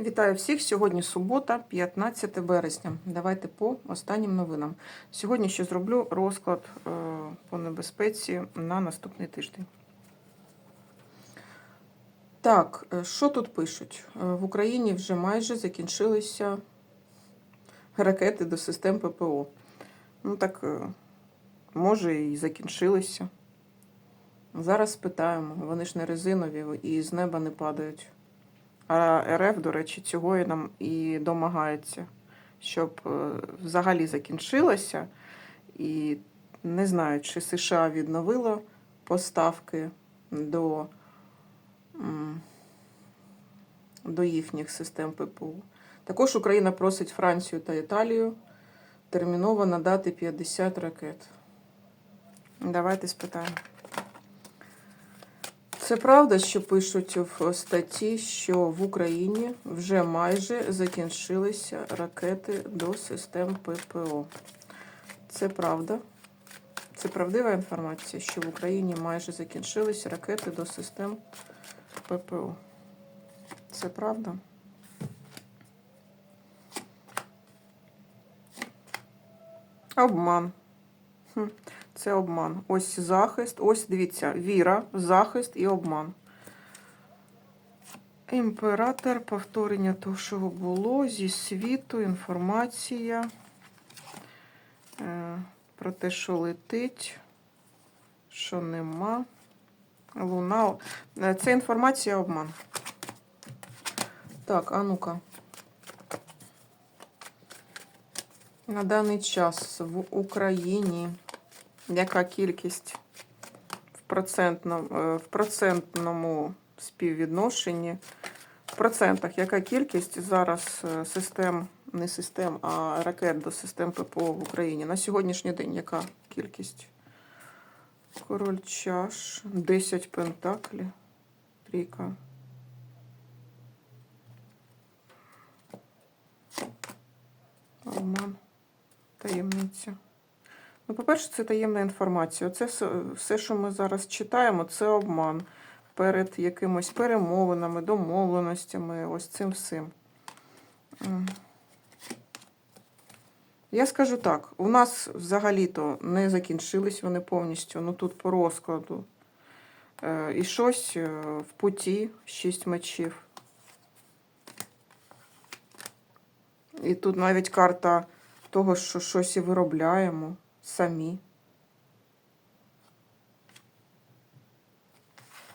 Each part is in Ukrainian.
Вітаю всіх! Сьогодні субота, 15 березня. Давайте по останнім новинам. Сьогодні ще зроблю розклад е, по небезпеці на наступний тиждень. Так, е, що тут пишуть? Е, В Україні вже майже закінчилися ракети до систем ППО. Ну так, може, і закінчилися. Зараз питаємо, вони ж не резинові і з неба не падають. А РФ, до речі, цього і нам і домагається, щоб е, взагалі закінчилося. І не знаю, чи США відновило поставки до, до їхніх систем ППУ. Також Україна просить Францію та Італію терміново надати 50 ракет. Давайте спитаємо. Це правда, що пишуть в статті, що в Україні вже майже закінчилися ракети до систем ППО. Це правда. Це правдива інформація, що в Україні майже закінчилися ракети до систем ППО. Це правда? Обман. Хм. Це обман. Ось захист. Ось дивіться, віра, захист і обман. Імператор, повторення того, що було, зі світу, інформація е, про те, що летить, що нема. Луна. Е, Це інформація обман. Так, а ну-ка. На даний час в Україні яка кількість в процентному, е, в процентному співвідношенні, в процентах, яка кількість зараз е, систем, не систем, а ракет до систем ППО в Україні? На сьогоднішній день яка кількість? Король чаш, 10 пентаклів, трійка. Обман, таємниця. Ну, по-перше, це таємна інформація. Це все, що ми зараз читаємо, це обман перед якимось перемовинами, домовленостями, ось цим всім. Я скажу так: у нас взагалі-то не закінчились вони повністю. Ну тут по розкладу. Е, І щось е, в путі, шість мечів. І тут навіть карта того, що щось і виробляємо самі.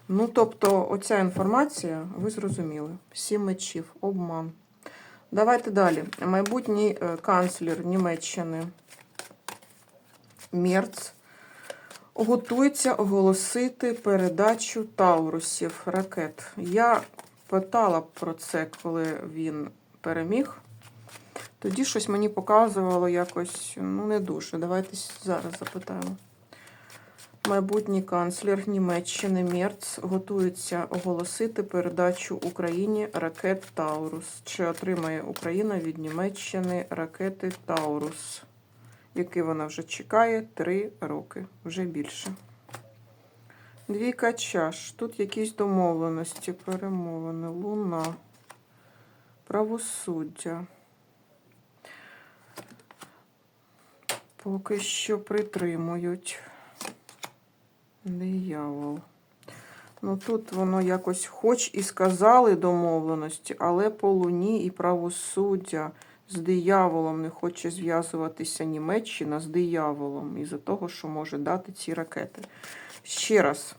Ну, тобто, оця інформація, ви зрозуміли. Сім мечів, обман. Давайте далі. Майбутній е, канцлер Німеччини Мерц готується оголосити передачу Таурусів ракет. Я питала про це, коли він переміг. Тоді щось мені показувало якось, ну, не дуже. Давайте зараз запитаємо. Майбутній канцлер Німеччини Мерц готується оголосити передачу Україні ракет Таурус. Чи отримає Україна від Німеччини ракети Таурус, які вона вже чекає три роки, вже більше. Двійка чаш. Тут якісь домовленості, перемовини, луна, правосуддя. Поки що притримують. Диявол. Ну тут воно якось, хоч і сказали домовленості, але по луні і правосуддя з дияволом не хоче зв'язуватися Німеччина з дияволом із-за того, що може дати ці ракети. Ще раз,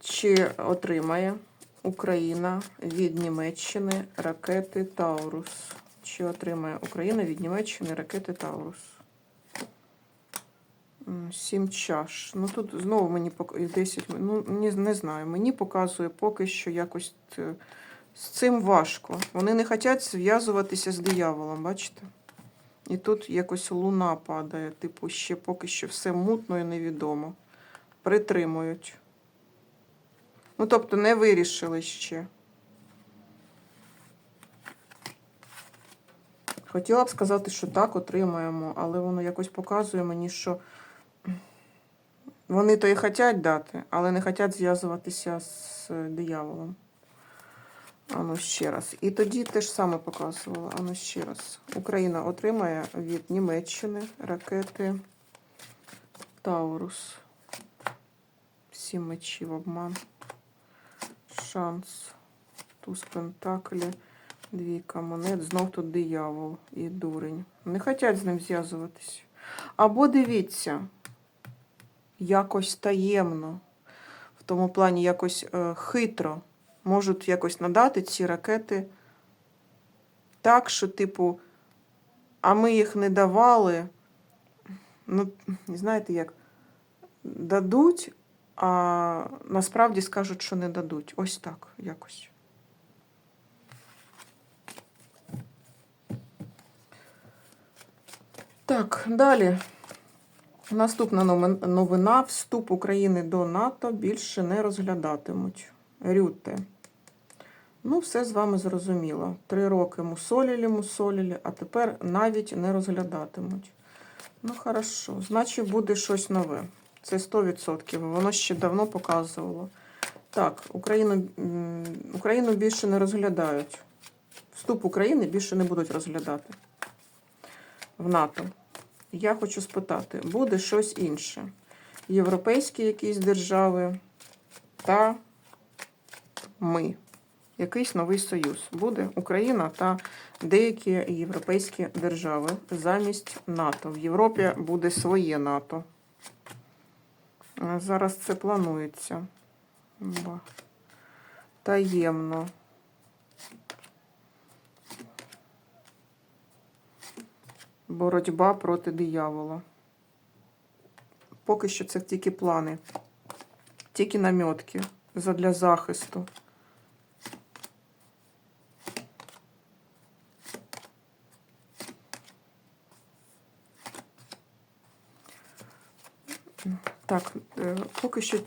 чи отримає Україна від Німеччини ракети Таурус? Чи отримає Україна від Німеччини ракети Таурус? Сім чаш. Ну тут знову мені пок... 10, ну не, не знаю. Мені показує поки що якось е, з цим важко. Вони не хочуть зв'язуватися з дияволом, бачите? І тут якось луна падає, типу, ще поки що все мутно і невідомо. Притримують. Ну, тобто, не вирішили ще. Хотіла б сказати, що так, отримаємо, але воно якось показує мені, що. Вони то і хочуть дати, але не хочуть зв'язуватися з дияволом. Ану ще раз. І тоді те ж саме показувала. Ану ще раз. Україна отримає від Німеччини ракети Таурус. Сім мечів обман. Шанс. Туз Пентаклі. Двійка монет. Знов тут диявол і дурень. Не хочуть з ним зв'язуватись. Або дивіться, якось таємно, в тому плані якось е, хитро можуть якось надати ці ракети так, що, типу, а ми їх не давали. Ну, знаєте, як дадуть, а насправді скажуть, що не дадуть. Ось так якось. Так, далі. Наступна новина. Вступ України до НАТО більше не розглядатимуть. Рюте. Ну, все з вами зрозуміло. Три роки мусолілі, мусолілі, а тепер навіть не розглядатимуть. Ну, хорошо. Значить, буде щось нове. Це 100%. Воно ще давно показувало. Так, Україну, Україну більше не розглядають. Вступ України більше не будуть розглядати в НАТО. Я хочу спитати, буде щось інше? Європейські якісь держави та ми. Якийсь новий союз. Буде Україна та деякі європейські держави замість НАТО. В Європі буде своє НАТО. Зараз це планується. Таємно. Боротьба проти диявола. Поки що це тільки плани, тільки намітки задля захисту. Так, е, поки що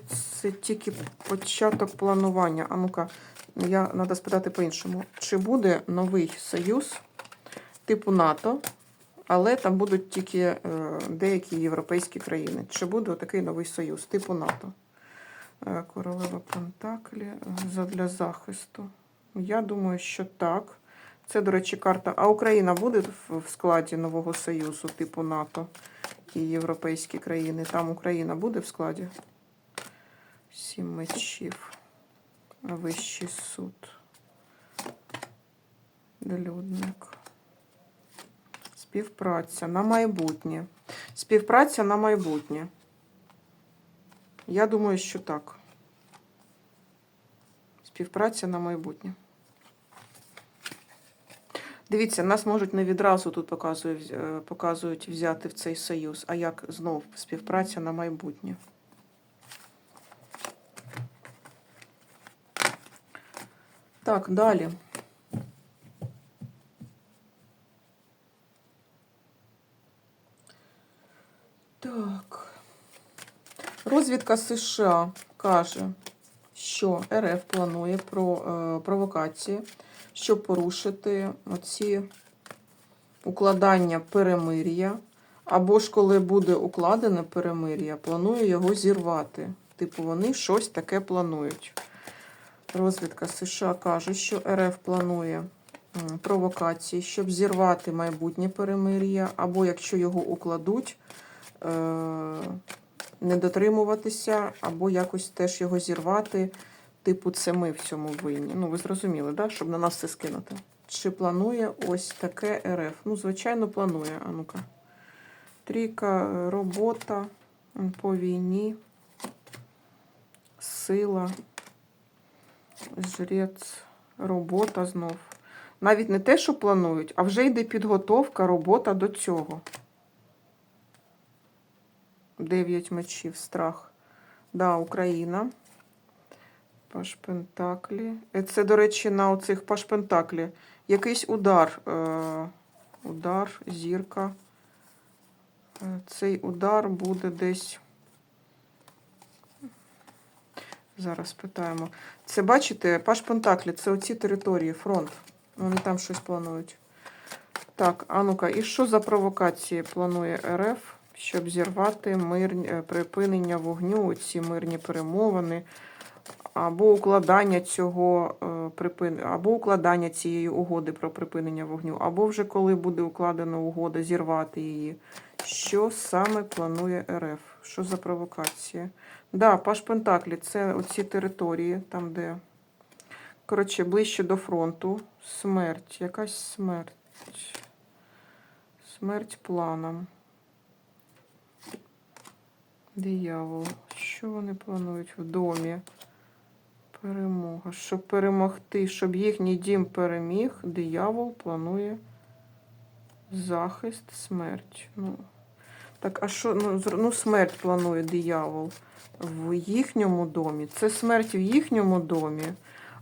це тільки початок планування. А ну-ка, я треба спитати по-іншому. Чи буде новий союз типу НАТО, але там будуть тільки е, деякі європейські країни? Чи буде такий новий союз типу НАТО? Е, Королева Пентаклі е, задля захисту. Я думаю, що так. Це, до речі, карта. А Україна буде в складі нового союзу типу НАТО? і європейські країни. Там Україна буде в складі. Сім мечів. Вищий суд. Долюдник. Співпраця на майбутнє. Співпраця на майбутнє. Я думаю, що так. Співпраця на майбутнє. Дивіться, нас можуть не відразу тут показують, е, показують взяти в цей союз, а як знов співпраця на майбутнє. Так, далі. Так. Розвідка США каже, що РФ планує про е, провокації щоб порушити оці укладання перемир'я. Або ж коли буде укладене перемир'я, планує його зірвати. Типу, вони щось таке планують. Розвідка США каже, що РФ планує провокації, щоб зірвати майбутнє перемир'я, або якщо його укладуть, е- не дотримуватися, або якось теж його зірвати. Типу, це ми в цьому винні. Ну, ви зрозуміли, да? щоб на нас це скинути. Чи планує ось таке РФ? Ну, звичайно, планує. А ну-ка. Трійка, робота по війні, сила, жрець, робота знов. Навіть не те, що планують, а вже йде підготовка, робота до цього. Дев'ять мечів, страх. Да, Україна. Паш Пентаклі. Е, Це, до речі, на оцих Паш Пентаклі. Якийсь удар. Е, удар, зірка. Е, Цей удар буде десь. Зараз питаємо. Це бачите, Паш Пентаклі, це оці території, фронт. Вони там щось планують. Так, а ну-ка, і що за провокації планує РФ, щоб зірвати мирні, е, припинення вогню, ці мирні перемовини? або укладання цього е, припин... або укладання цієї угоди про припинення вогню, або вже коли буде укладена угода, зірвати її. Що саме планує РФ? Що за провокація? Да, Паш Пентаклі це оці території, там, де. Коротше, ближче до фронту. Смерть. Якась смерть. Смерть планом. Диявол. Що вони планують в домі? Перемога. Щоб перемогти, щоб їхній дім переміг, диявол планує захист, смерть. Ну, так, а що? Ну, ну, смерть планує диявол в їхньому домі. Це смерть в їхньому домі.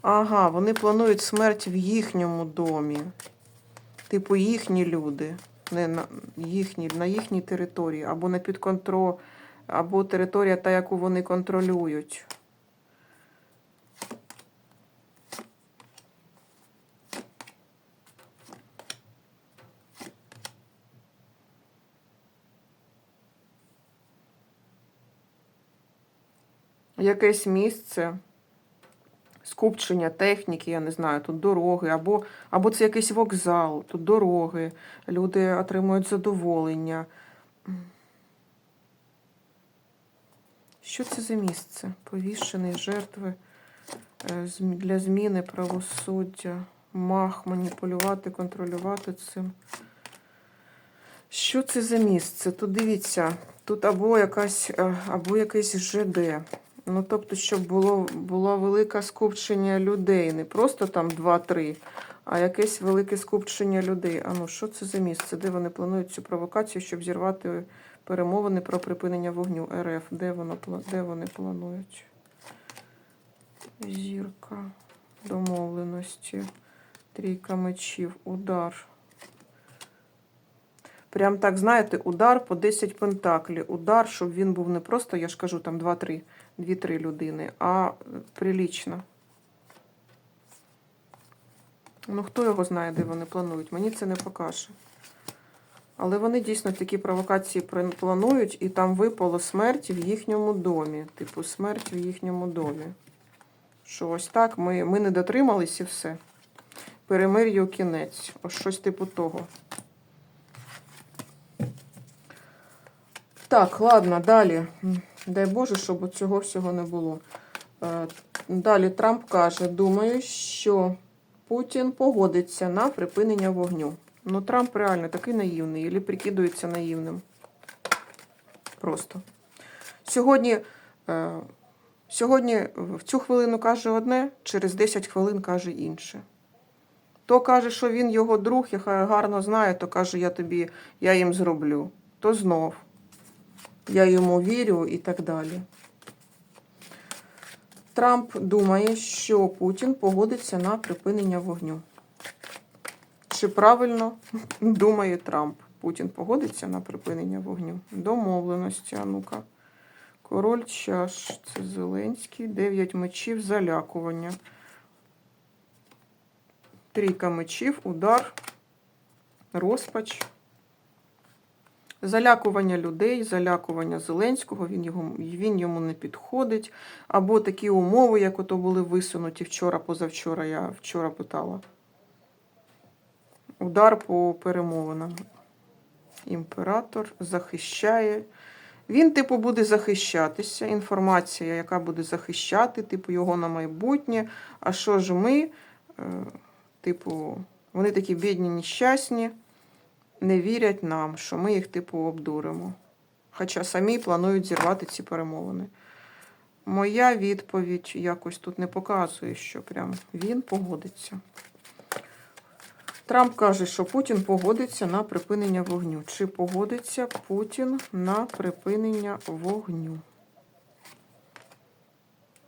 Ага, вони планують смерть в їхньому домі. Типу, їхні люди. Не на, їхні, на їхній території, або на підконтроль, або територія та, яку вони контролюють. Якесь місце, скупчення техніки, я не знаю, тут дороги, або, або це якийсь вокзал, тут дороги, люди отримують задоволення. Що це за місце? Повішений, жертви е, для зміни правосуддя, мах, маніпулювати, контролювати цим. Що це за місце? Тут дивіться, тут або якась, е, або якесь ЖД. Ну, тобто, щоб було, було велике скупчення людей, не просто там 2-3, а якесь велике скупчення людей. А ну, що це за місце? Де вони планують цю провокацію, щоб зірвати перемовини про припинення вогню РФ? Де, воно, де вони планують? Зірка, домовленості, трійка мечів, удар. Прям так, знаєте, удар по 10 пентаклів. Удар, щоб він був не просто, я ж кажу, там 2-3, 2-3 людини, а е, прилічно. Ну, хто його знає, де вони планують? Мені це не покаже. Але вони дійсно такі провокації планують, і там випало смерть в їхньому домі. Типу, смерть в їхньому домі. Що ось так, ми, ми не дотримались і все. Перемир'ю кінець. Ось щось типу того. Так, ладно, далі. Дай Боже, щоб цього всього не було. Е, Далі Трамп каже: думаю, що Путін погодиться на припинення вогню. Ну, Трамп реально такий наївний, або прикидується наївним. Просто. Сьогодні, е, сьогодні в цю хвилину каже одне, через 10 хвилин каже інше. То каже, що він його друг, і гарно знає, то каже, я тобі, я їм зроблю. То знов я йому вірю і так далі. Трамп думає, що Путін погодиться на припинення вогню. Чи правильно думає Трамп? Путін погодиться на припинення вогню? Домовленості, а ну-ка. Король чаш, це Зеленський, дев'ять мечів, залякування. Трійка мечів, удар, розпач. Залякування людей, залякування Зеленського, він, його, він йому не підходить. Або такі умови, як ото були висунуті вчора, позавчора, я вчора питала. Удар по перемовинам. Імператор захищає. Він, типу, буде захищатися. Інформація, яка буде захищати, типу, його на майбутнє. А що ж ми, е, типу, вони такі бідні, нещасні не вірять нам, що ми їх типу обдуримо. Хоча самі планують зірвати ці перемовини. Моя відповідь якось тут не показує, що прям він погодиться. Трамп каже, що Путін погодиться на припинення вогню. Чи погодиться Путін на припинення вогню?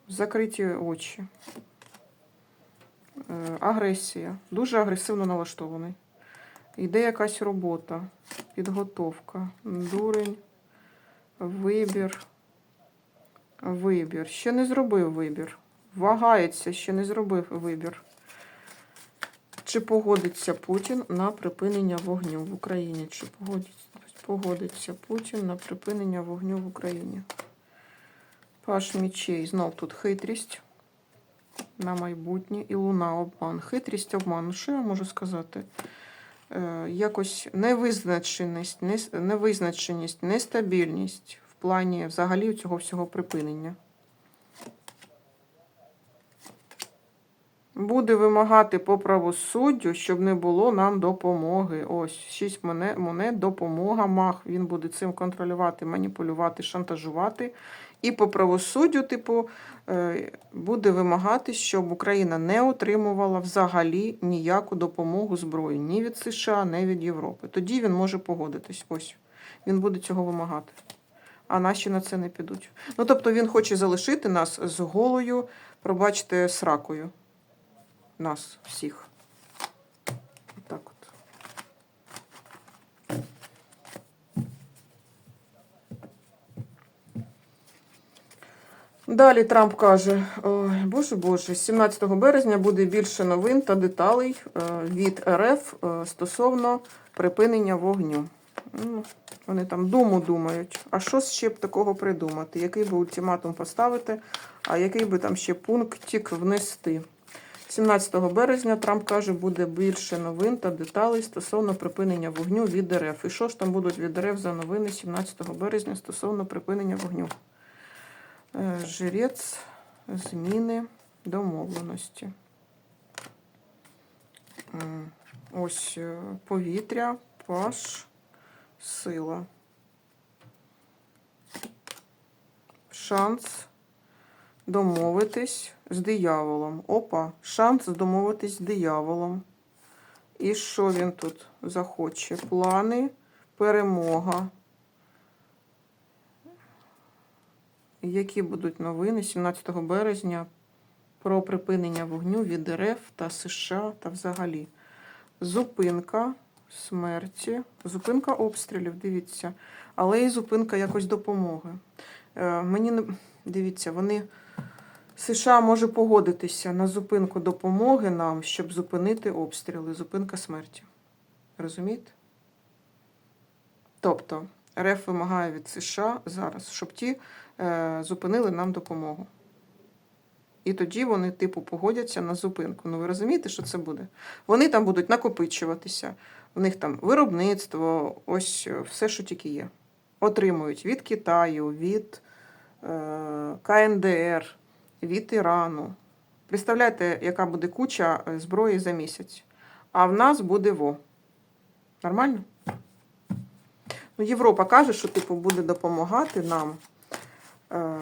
Закриті очі. Е, Агресія. Дуже агресивно налаштований. Йде якась робота, підготовка, дурень, вибір, вибір. Ще не зробив вибір. Вагається, ще не зробив вибір. Чи погодиться Путін на припинення вогню в Україні? Чи погодиться, погодиться Путін на припинення вогню в Україні? Паш мічей. Знов тут хитрість. на майбутнє і луна обман. Хитрість обман. Що я можу сказати? Е, якось невизначеність, невизначеність, нестабільність в плані взагалі цього всього припинення. Буде вимагати по правосуддю, щоб не було нам допомоги. Ось, шість монет, монет, допомога, мах. Він буде цим контролювати, маніпулювати, шантажувати. І по правосуддю, типу, е, буде вимагати, щоб Україна не отримувала взагалі ніяку допомогу зброї ні від США, ні від Європи. Тоді він може погодитись. Ось він буде цього вимагати. А наші на це не підуть. Ну тобто він хоче залишити нас з голою, пробачте, сракою. Нас всіх. Так от. Далі Трамп каже: Боже Боже, 17 березня буде більше новин та деталей е, від РФ е, стосовно припинення вогню. Ну, Вони там думу думають. А що ще б такого придумати? Який би ультиматум поставити, а який би там ще пунктик внести? 17 березня Трамп каже, буде більше новин та деталей стосовно припинення вогню від РФ. І що ж там будуть від РФ за новини 17 березня стосовно припинення вогню? Е, Жрець, зміни, домовленості. Ось е, повітря, паш, сила. Шанс домовитись з дияволом. Опа, шанс домовитись з дияволом. І що він тут захоче? Плани, перемога. Які будуть новини 17 березня про припинення вогню від РФ та США та взагалі? Зупинка смерті, зупинка обстрілів, дивіться, але і зупинка якось допомоги. Е, мені не дивіться, вони США може погодитися на зупинку допомоги нам, щоб зупинити обстріли, зупинка смерті. Розумієте? Тобто РФ вимагає від США зараз, щоб ті е, зупинили нам допомогу. І тоді вони, типу, погодяться на зупинку. Ну ви розумієте, що це буде? Вони там будуть накопичуватися, в них там виробництво, ось е, все, що тільки є. Отримують від Китаю, від е, КНДР, від Ірану. Представляєте, яка буде куча е, зброї за місяць. А в нас буде ВО. Нормально? Ну, Європа каже, що типу буде допомагати нам е,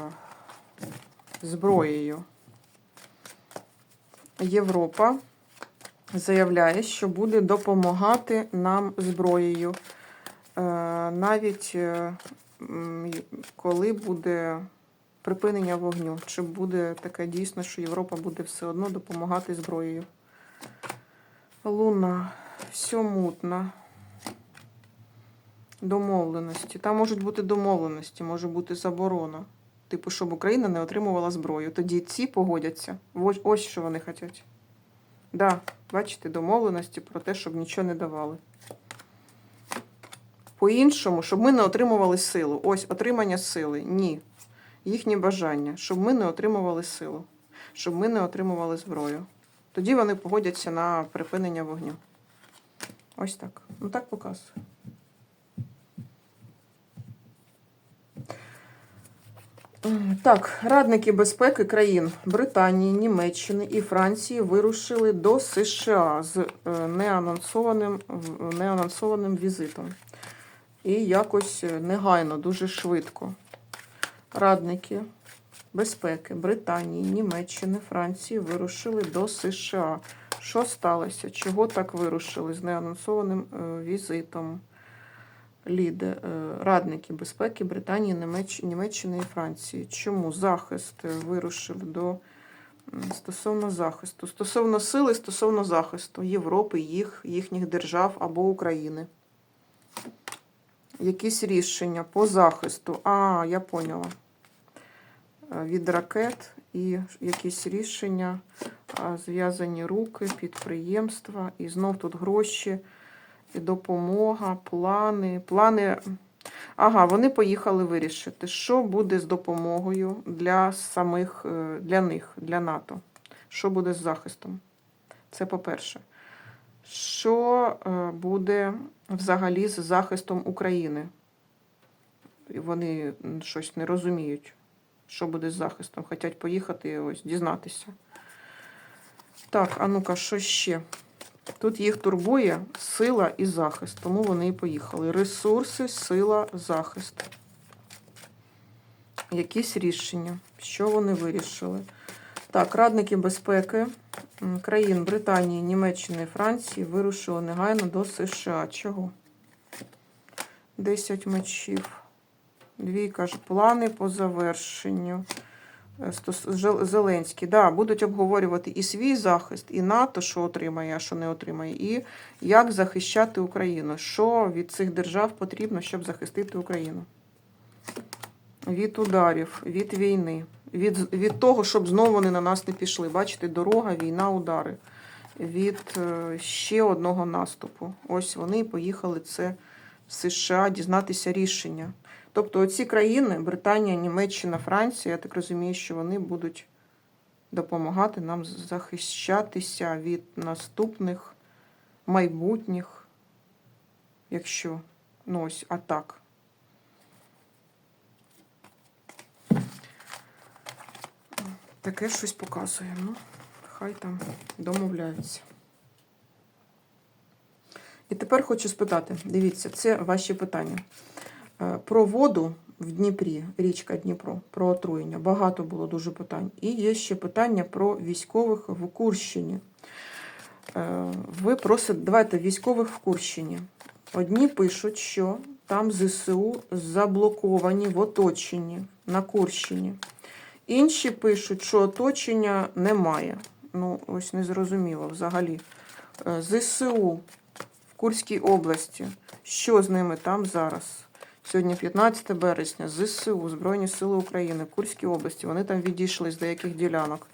зброєю. Європа заявляє, що буде допомагати нам зброєю. Е, навіть е, коли буде припинення вогню, чи буде таке дійсно, що Європа буде все одно допомагати зброєю. Луна, все мутно. Домовленості. Там можуть бути домовленості, може бути заборона. Типу, щоб Україна не отримувала зброю. Тоді ці погодяться. Ось, ось що вони хочуть. Да, бачите, домовленості про те, щоб нічого не давали. По-іншому, щоб ми не отримували силу. Ось отримання сили. Ні. Їхні бажання, щоб ми не отримували силу, щоб ми не отримували зброю. Тоді вони погодяться на припинення вогню. Ось так. Ну так показує. Так, радники безпеки країн Британії, Німеччини і Франції вирушили до США з е, неанонсованим, неанонсованим візитом. І якось е, негайно, дуже швидко. Радники безпеки Британії, Німеччини, Франції вирушили до США. Що сталося? Чого так вирушили з неанонсованим е, візитом? Ліде, е, радники безпеки Британії, Німеччини і Франції. Чому захист е, вирушив до стосовно захисту? Стосовно сили, стосовно захисту Європи, їх, їхніх держав або України. Якісь рішення по захисту. А, я поняла. Е, Від ракет і якісь рішення, зв'язані руки, підприємства, і знов тут гроші, і допомога, плани. Плани. Ага, вони поїхали вирішити, що буде з допомогою для самих, е, для них, для НАТО. Що буде з захистом? Це по-перше. Що е, буде взагалі з захистом України? І Вони щось не розуміють, що буде з захистом. Хотять поїхати ось дізнатися. Так, а ну-ка, що ще? Тут їх турбує сила і захист, тому вони і поїхали. Ресурси, сила, захист. Якісь рішення. Що вони вирішили? Так, радники безпеки країн Британії, Німеччини, Франції вирушили негайно до США. Чого? 10 мечів. Двійка ж плани по завершенню. Е, Зеленський. Да, будуть обговорювати і свій захист, і НАТО, що отримає, а що не отримає, і як захищати Україну. Що від цих держав потрібно, щоб захистити Україну? Від ударів, від війни, від, від того, щоб знову вони на нас не пішли. Бачите, дорога, війна, удари. Від е, ще одного наступу. Ось вони поїхали це в США дізнатися рішення. Тобто оці країни, Британія, Німеччина, Франція, я так розумію, що вони будуть допомагати нам захищатися від наступних майбутніх, якщо ну ось атак. Таке щось показує. Ну, хай там домовляються. І тепер хочу спитати: дивіться, це ваші питання. Е, Про воду в Дніпрі, річка Дніпро, про отруєння. Багато було дуже питань. І є ще питання про військових в Курщині. Е, Ви просите, давайте військових в Курщині. Одні пишуть, що там ЗСУ заблоковані в оточенні на Курщині. Інші пишуть, що оточення немає. Ну, ось не зрозуміло взагалі. Е, ЗСУ в Курській області. Що з ними там зараз? Сьогодні 15 березня. ЗСУ, Збройні Сили України Курській області. Вони там відійшли з деяких ділянок.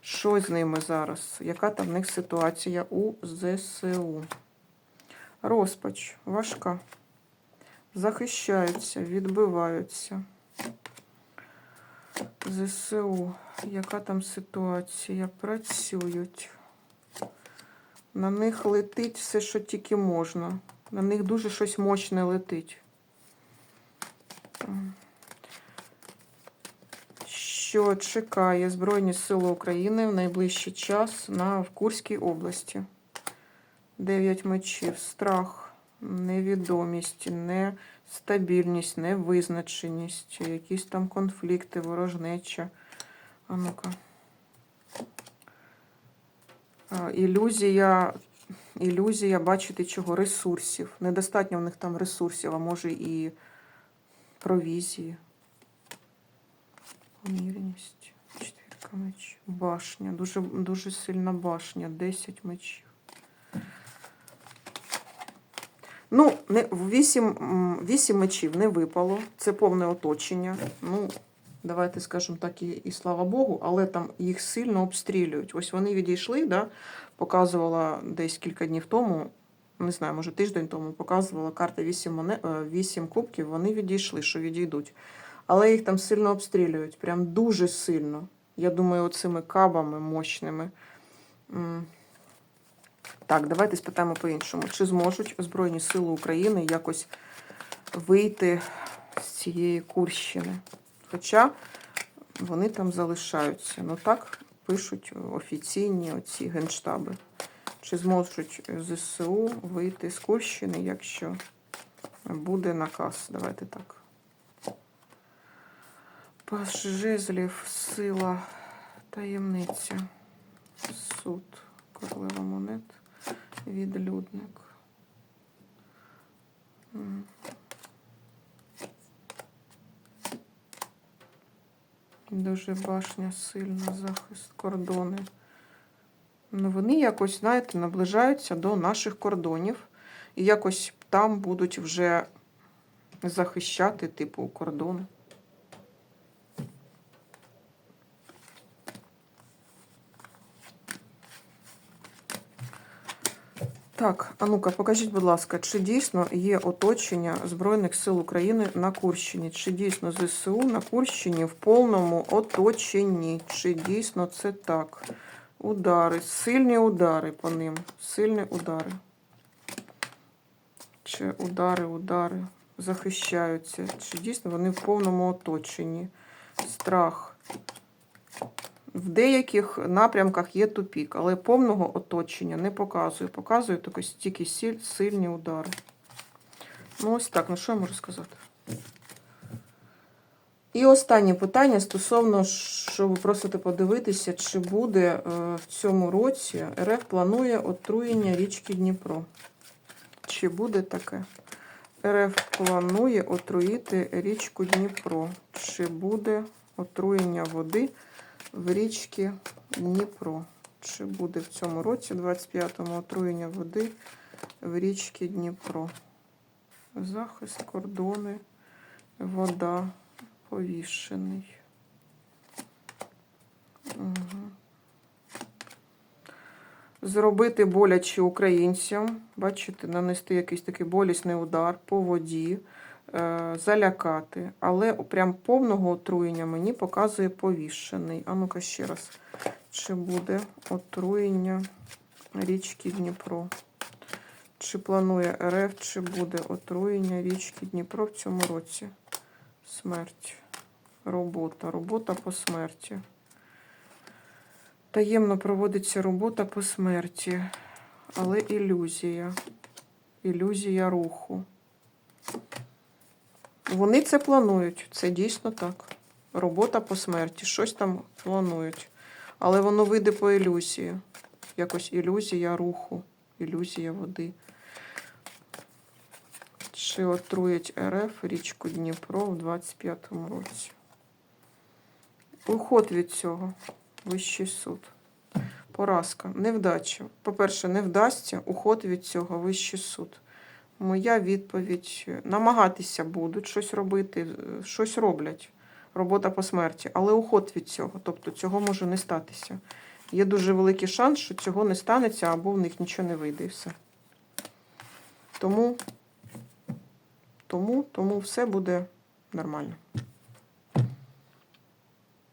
Що з ними зараз? Яка там в них ситуація у ЗСУ? Розпач важка. Захищаються, відбиваються. ЗСУ. Яка там ситуація? Працюють. На них летить все, що тільки можна. На них дуже щось мощне летить. Що чекає Збройні Сили України в найближчий час на в Курській області? Дев'ять мечів, страх, невідомість, нестабільність, невизначеність, якісь там конфлікти, ворожнеча. А ну-ка. Ілюзія, ілюзія, бачите, чого? Ресурсів. Недостатньо в них там ресурсів, а може і провізії. Помірність. Четвірка мечів. Башня. Дуже, дуже сильна башня. 10 мечів. Ну, не, 8, 8 мечів не випало. Це повне оточення. Ну, давайте скажемо так, і, і слава Богу, але там їх сильно обстрілюють. Ось вони відійшли, да, показувала десь кілька днів тому, не знаю, може тиждень тому, показувала карта 8, моне, 8 кубків, вони відійшли, що відійдуть. Але їх там сильно обстрілюють, прям дуже сильно. Я думаю, оцими кабами мощними. Так, давайте спитаємо по-іншому. Чи зможуть Збройні Сили України якось вийти з цієї Курщини? Хоча вони там залишаються. Ну так пишуть офіційні оці генштаби. Чи зможуть ЗСУ вийти з Курщини, якщо буде наказ? Давайте так. Паш жезлів, сила, таємниця, суд, королева монет, відлюдник. Дуже башня сильна, захист, кордони. Ну, вони якось, знаєте, наближаються до наших кордонів і якось там будуть вже захищати, типу, кордони. Так, а ну-ка, покажіть, будь ласка, чи дійсно є оточення Збройних сил України на Курщині? Чи дійсно ЗСУ на Курщині в повному оточенні? Чи дійсно це так? Удари, сильні удари по ним. Сильні удари. Чи удари, удари захищаються. Чи дійсно вони в повному оточенні? Страх. В деяких напрямках є тупік, але повного оточення не показує. Показує тільки тільки сіль- сильні удари. Ну, ось так, ну що я можу сказати? І останнє питання стосовно, що ви просите подивитися, чи буде е, в цьому році РФ планує отруєння річки Дніпро. Чи буде таке? РФ планує отруїти річку Дніпро. Чи буде отруєння води в річці Дніпро? Чи буде в цьому році, 25-му, отруєння води в річці Дніпро? Захист, кордони, вода, повішений. Угу. Зробити боляче українцям, бачите, нанести якийсь такий болісний удар по воді, е, залякати. Але прям повного отруєння мені показує повішений. А ну-ка ще раз. Чи буде отруєння річки Дніпро? Чи планує РФ, чи буде отруєння річки Дніпро в цьому році? Смерть. Робота. Робота по смерті. Таємно проводиться робота по смерті, але ілюзія. Ілюзія руху. Вони це планують. Це дійсно так. Робота по смерті. Щось там планують. Але воно вийде по ілюзії. Якось ілюзія руху, ілюзія води. Чи отруять РФ річку Дніпро в 25-му році? Уход від цього. Вищий суд. Поразка. Невдача. По-перше, не вдасться. Уход від цього. Вищий суд. Моя відповідь: намагатися будуть щось робити, щось роблять. Робота по смерті, але уход від цього. Тобто цього може не статися. Є дуже великий шанс, що цього не станеться, або в них нічого не вийде і все. Тому, тому, тому все буде нормально.